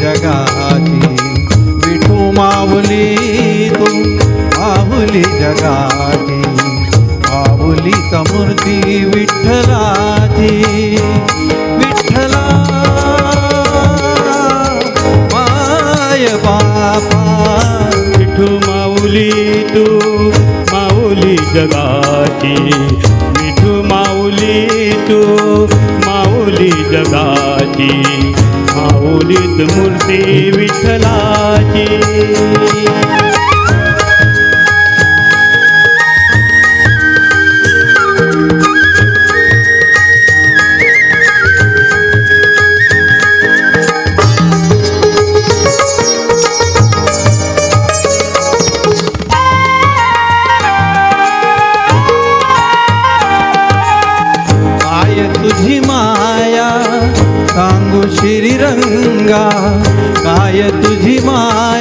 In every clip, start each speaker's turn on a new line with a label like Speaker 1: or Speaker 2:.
Speaker 1: जगाची. विठू माऊली तू माऊली जगाची. माऊली समूर्ती विठ्ठलाची. विठ्ठला माय बापा.
Speaker 2: विठू माऊली तू माऊली जगाची. विठू माऊली तू माऊली जगाची. माऊलीत मूर्ती विठ्ठलाची.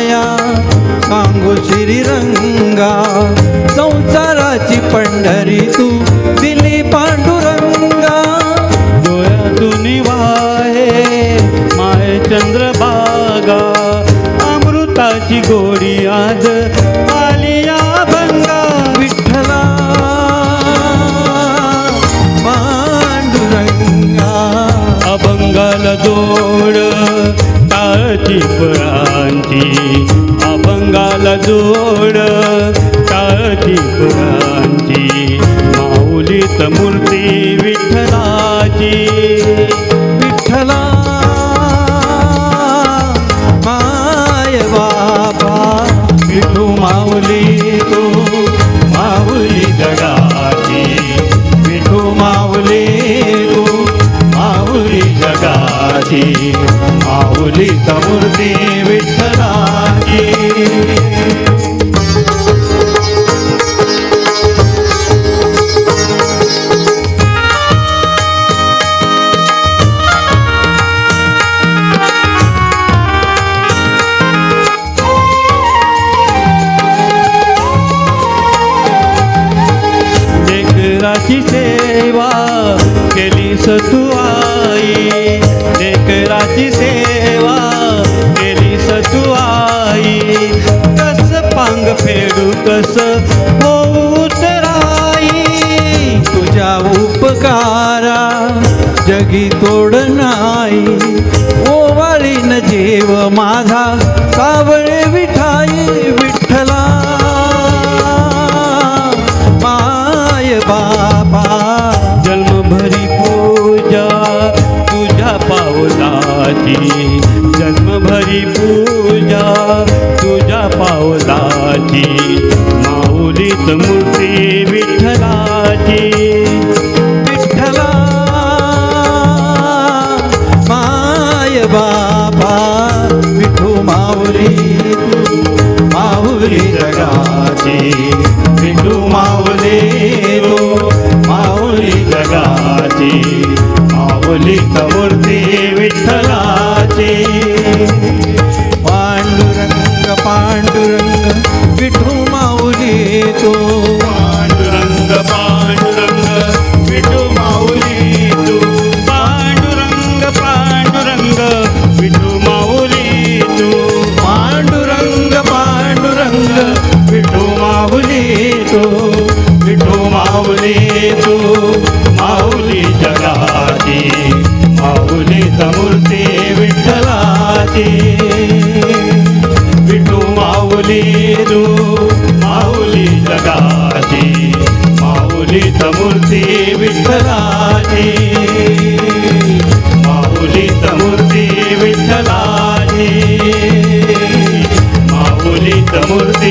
Speaker 1: माया सांगू श्रीरंगा. संसाराची पंढरी तू दिली पांडुरंगा.
Speaker 2: डोळ्यातून वाहे माय चंद्रभागा अमृताची गोडी आज आलिया भंगा.
Speaker 1: विठ्ठला पांडुरंगा.
Speaker 2: अभंगाल जोड टाळची फळांची अभंगाला जोड टाळची फळांची माऊलीत मूर्ती विठ्ठलाची.
Speaker 1: विठ्ठला माय बाबा विठू माऊली तू माऊली जगाची विठू माऊली जगाची माऊली मूर्ती विठ्ठलाची.
Speaker 2: सेवा केली
Speaker 1: सतुआ उपकारा जगी तोड नाही ओवाळीन जीव माझा सावळे विठा बाबा विठू माऊली माऊली जगाची विठू माऊली माऊली तू
Speaker 2: विठू माऊली तू माऊली जगाची माऊली
Speaker 1: समूर्ती विठ्ठलाची. विठू माऊली तू माऊली जगाची माऊली समूर्ती विठ्ठलाची. माऊली समूर्ती विठ्ठलाची माऊली समूर्ती